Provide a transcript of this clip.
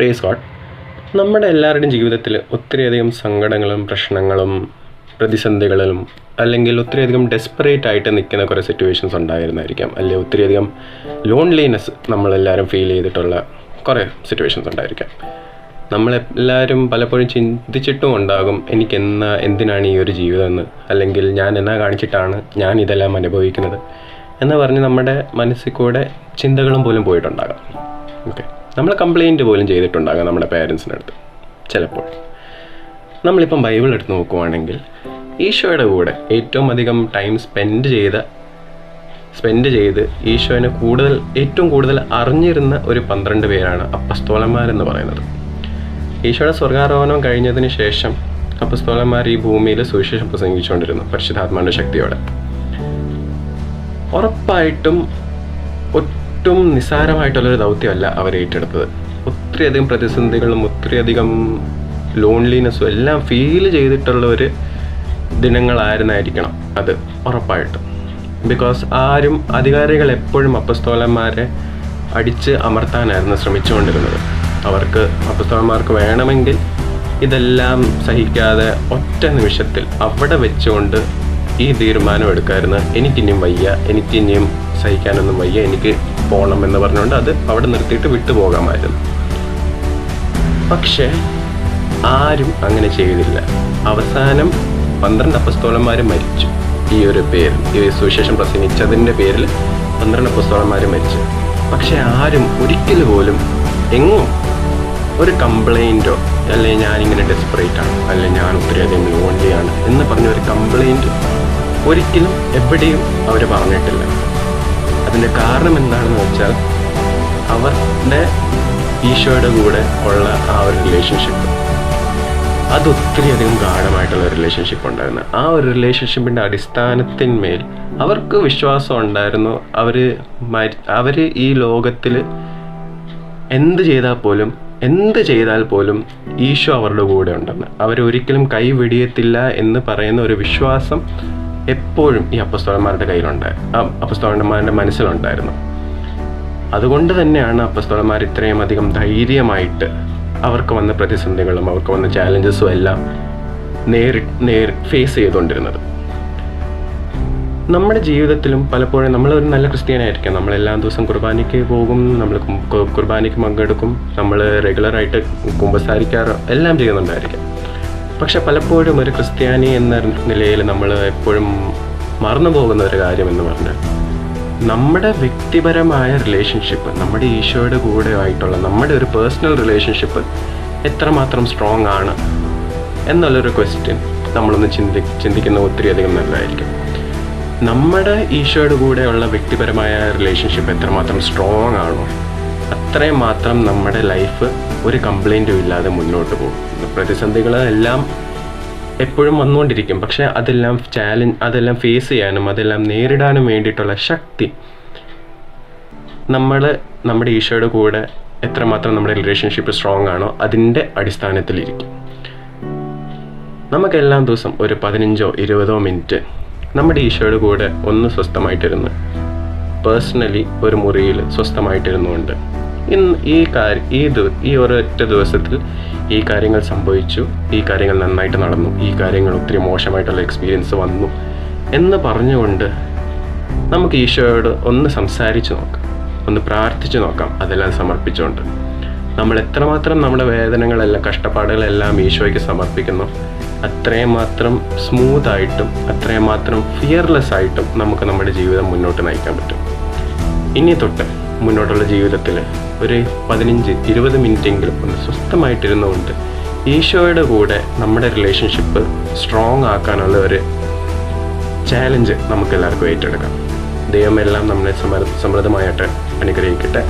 Praise God നമ്മുടെ എല്ലാവരുടെയും ജീവിതത്തിൽ ഒത്തിരിയധികം സങ്കടങ്ങളും പ്രശ്നങ്ങളും പ്രതിസന്ധികളിലും അല്ലെങ്കിൽ ഒത്തിരിയധികം ഡെസ്പറേറ്റ് ആയിട്ട് നിൽക്കുന്ന കുറേ സിറ്റുവേഷൻസ് ഉണ്ടായിരുന്നായിരിക്കാം. അല്ലെങ്കിൽ ഒത്തിരിയധികം ലോൺലിനെസ് നമ്മളെല്ലാവരും ഫീൽ ചെയ്തിട്ടുള്ള കുറേ സിറ്റുവേഷൻസ് ഉണ്ടായിരിക്കാം. നമ്മളെല്ലാവരും പലപ്പോഴും ചിന്തിച്ചിട്ടും ഉണ്ടാകും എനിക്ക് എന്നാ എന്തിനാണ് ഈ ഒരു ജീവിതം എന്ന് അല്ലെങ്കിൽ ഞാൻ എന്നാ കാണിച്ചിട്ടാണ് ഞാൻ ഇതെല്ലാം അനുഭവിക്കുന്നത്? എന്ന് പറഞ്ഞ് നമ്മുടെ മനസ്സിൽ കൂടെ ചിന്തകളും പോലും പോയിട്ടുണ്ടാകാം. ഓക്കെ നമ്മൾ കംപ്ലയിന്റ് പോലും ചെയ്തിട്ടുണ്ടാകാം നമ്മുടെ പേരൻസിന്റെ അടുത്ത് ചിലപ്പോൾ. നമ്മളിപ്പം ബൈബിൾ എടുത്ത് നോക്കുവാണെങ്കിൽ ഈശോയുടെ കൂടെ ഏറ്റവും അധികം ടൈം സ്പെൻഡ് ചെയ്ത സ്പെൻഡ് ചെയ്ത് ഈശോനെ കൂടുതൽ ഏറ്റവും കൂടുതൽ അറിഞ്ഞിരുന്ന ഒരു പന്ത്രണ്ട് പേരാണ് അപ്പസ്തോലന്മാരെന്ന് പറയുന്നത്. ഈശോയുടെ സ്വർഗാരോഹണം കഴിഞ്ഞതിന് ശേഷം അപ്പസ്തോലന്മാർ ഈ ഭൂമിയിൽ സുവിശേഷം പ്രസംഗിച്ചുകൊണ്ടിരുന്നു പരിശുദ്ധാത്മാവിന്റെ ശക്തിയോടെ. ഉറപ്പായിട്ടും ഒട്ടും നിസ്സാരമായിട്ടുള്ളൊരു ദൗത്യമല്ല അവർ ഏറ്റെടുത്തത്. ഒത്തിരിയധികം പ്രതിസന്ധികളും ഒത്തിരിയധികം ലോൺലിനെസ്സും എല്ലാം ഫീൽ ചെയ്തിട്ടുള്ള ഒരു ദിനങ്ങളായിരുന്നായിരിക്കണം അത് ഉറപ്പായിട്ടും. ബിക്കോസ് ആരും അധികാരികൾ എപ്പോഴും അപ്പസ്തോലന്മാരെ അടിച്ച് അമർത്താനായിരുന്നു ശ്രമിച്ചുകൊണ്ടിരുന്നത്. അവർക്ക് അപ്പസ്തോലന്മാർക്ക് വേണമെങ്കിൽ ഇതെല്ലാം സഹിക്കാതെ ഒറ്റ നിമിഷത്തിൽ അവിടെ വെച്ചുകൊണ്ട് ഈ തീരുമാനം എടുക്കാമായിരുന്നു എനിക്കിനിയും വയ്യ എനിക്കിനിയും സഹിക്കാനൊന്നും വയ്യ. എനിക്ക് പോകണം എന്ന് പറഞ്ഞുകൊണ്ട് അത് അവിടെ നിർത്തിയിട്ട് വിട്ടുപോകാമായിരുന്നു. പക്ഷേ ആരും അങ്ങനെ ചെയ്തില്ല. അവസാനം പന്ത്രണ്ട് അപ്പസ്തോലന്മാർ മരിച്ചു. ഈ ഒരു പേരിൽ ഈ സുവിശേഷം പ്രസംഗിച്ചതിന്റെ പേരിൽ പന്ത്രണ്ട് അപ്പസ്തോലന്മാർ മരിച്ചു. പക്ഷെ ആരും ഒരിക്കൽ പോലും എങ്ങും ഒരു കംപ്ലൈന്റോ അല്ലെങ്കിൽ ഞാനിങ്ങനെ ഡെസ്പറേറ്റ് ആണ് അല്ലെങ്കിൽ ഞാൻ ഒത്തിരിയധികം ലോൺലിയാണ് എന്ന് പറഞ്ഞ ഒരു കംപ്ലൈന്റ് ഒരിക്കലും എവിടെയും അവർ പറഞ്ഞിട്ടില്ല. അതിന്റെ കാരണം എന്താണെന്ന് വെച്ചാൽ അവരുടെ ഈശോയുടെ കൂടെ ഉള്ള ആ ഒരു റിലേഷൻഷിപ്പ് അത് ഒത്തിരിയധികം ഗാഠമായിട്ടുള്ള റിലേഷൻഷിപ്പ് ഉണ്ടായിരുന്നു. ആ ഒരു റിലേഷൻഷിപ്പിന്റെ അടിസ്ഥാനത്തിന്മേൽ അവർക്ക് വിശ്വാസം ഉണ്ടായിരുന്നു. അവർ അവർ ഈ ലോകത്തിൽ എന്ത് ചെയ്താൽ പോലും എന്ത് ചെയ്താൽ പോലും ഈശോ അവരുടെ കൂടെ ഉണ്ടെന്ന്. അവരൊരിക്കലും കൈവെടിയത്തില്ല എന്ന് പറയുന്ന ഒരു വിശ്വാസം എപ്പോഴും ഈ അപ്പസ്തോലന്മാരുടെ കയ്യിലുണ്ട്. അപ്പസ്തോലന്മാരുടെ മനസ്സിലുണ്ടായിരുന്നു. അതുകൊണ്ട് തന്നെയാണ് അപ്പസ്തോലന്മാർ ഇത്രയും അധികം ധൈര്യമായിട്ട് അവർക്ക് വന്ന പ്രതിസന്ധികളും അവർക്ക് വന്ന ചാലഞ്ചസും എല്ലാം നേരി നേർ ഫേസ് ചെയ്തുകൊണ്ടിരുന്നത്. നമ്മുടെ ജീവിതത്തിലും പലപ്പോഴും നമ്മളൊരു നല്ല ക്രിസ്ത്യാനായിരിക്കാം നമ്മൾ എല്ലാ ദിവസവും കുർബാനയ്ക്ക് പോകും നമ്മൾ കുർബാനയ്ക്ക് പങ്കെടുക്കും നമ്മൾ റെഗുലറായിട്ട് കുമ്പസാരിക്കാറ് എല്ലാം ചെയ്യുന്നുണ്ടായിരിക്കാം. പക്ഷെ പലപ്പോഴും ഒരു ക്രിസ്ത്യാനി എന്ന നിലയിൽ നമ്മൾ എപ്പോഴും മറന്നു പോകുന്ന ഒരു കാര്യം എന്ന് പറഞ്ഞാൽ നമ്മുടെ വ്യക്തിപരമായ റിലേഷൻഷിപ്പ് നമ്മുടെ ഈശോയുടെ കൂടെ ആയിട്ടുള്ള നമ്മുടെ ഒരു പേഴ്സണൽ റിലേഷൻഷിപ്പ് എത്രമാത്രം സ്ട്രോങ് ആണ് എന്നുള്ളൊരു ക്വസ്റ്റ്യൻ നമ്മളൊന്ന് ചിന്തി ചിന്തിക്കുന്ന ഒത്തിരി അധികം നല്ലതായിരിക്കും. നമ്മുടെ ഈശോയുടെ കൂടെയുള്ള വ്യക്തിപരമായ റിലേഷൻഷിപ്പ് എത്രമാത്രം സ്ട്രോങ് ആണോ അത്രയും മാത്രം നമ്മുടെ ലൈഫ് ഒരു കംപ്ലൈന്റും ഇല്ലാതെ മുന്നോട്ട് പോകും. പ്രതിസന്ധികളെല്ലാം എപ്പോഴും വന്നുകൊണ്ടിരിക്കും. പക്ഷേ അതെല്ലാം ചാലഞ്ച് അതെല്ലാം ഫേസ് ചെയ്യാനും അതെല്ലാം നേരിടാനും വേണ്ടിയിട്ടുള്ള ശക്തി നമ്മൾ നമ്മുടെ ഈശോയുടെ കൂടെ എത്രമാത്രം നമ്മുടെ റിലേഷൻഷിപ്പ് സ്ട്രോങ് ആണോ അതിന്റെ അടിസ്ഥാനത്തിലിരിക്കും. നമുക്ക് എല്ലാ ദിവസം ഒരു പതിനഞ്ചോ ഇരുപതോ മിനിറ്റ് നമ്മുടെ ഈശോയുടെ കൂടെ ഒന്ന് സ്വസ്ഥമായിട്ടിരുന്ന് പേഴ്സണലി ഒരു മുറിയിൽ സ്വസ്ഥമായിട്ടിരുന്നുകൊണ്ട് ഇന്ന് ഈ കാര്യം ഈ ഈ ഒരൊറ്റ ദിവസത്തിൽ ഈ കാര്യങ്ങൾ സംഭവിച്ചു. ഈ കാര്യങ്ങൾ നന്നായിട്ട് നടന്നു. ഈ കാര്യങ്ങൾ ഒത്തിരി മോശമായിട്ടുള്ള എക്സ്പീരിയൻസ് വന്നു. എന്ന് പറഞ്ഞുകൊണ്ട് നമുക്ക് ഈശോയോട് ഒന്ന് സംസാരിച്ച് നോക്കാം. ഒന്ന് പ്രാർത്ഥിച്ചു നോക്കാം. അതെല്ലാം സമർപ്പിച്ചുകൊണ്ട്. നമ്മൾ എത്രമാത്രം നമ്മുടെ വേദനകളെല്ലാം കഷ്ടപ്പാടുകളെല്ലാം ഈശോയ്ക്ക് സമർപ്പിക്കുന്നു അത്രയും മാത്രം സ്മൂത്തായിട്ടും അത്രയും മാത്രം ഫിയർലെസ് ആയിട്ടും നമുക്ക് നമ്മുടെ ജീവിതം മുന്നോട്ട് നയിക്കാൻ പറ്റും. ഇനി തൊട്ട് മുന്നോട്ടുള്ള ജീവിതത്തിൽ ഒരു പതിനഞ്ച് ഇരുപത് മിനിറ്റെങ്കിലും ഒന്ന് സ്വസ്ഥമായിട്ടിരുന്നുകൊണ്ട് ഈശോയുടെ കൂടെ നമ്മുടെ റിലേഷൻഷിപ്പ് സ്ട്രോങ് ആക്കാനുള്ള ഒരു ചാലഞ്ച് നമുക്ക് എല്ലാവർക്കും ഏറ്റെടുക്കാം ദൈവമെല്ലാം നമ്മളെ സമൃ സമൃദ്ധമായിട്ട് അനുഗ്രഹിക്കട്ടെ.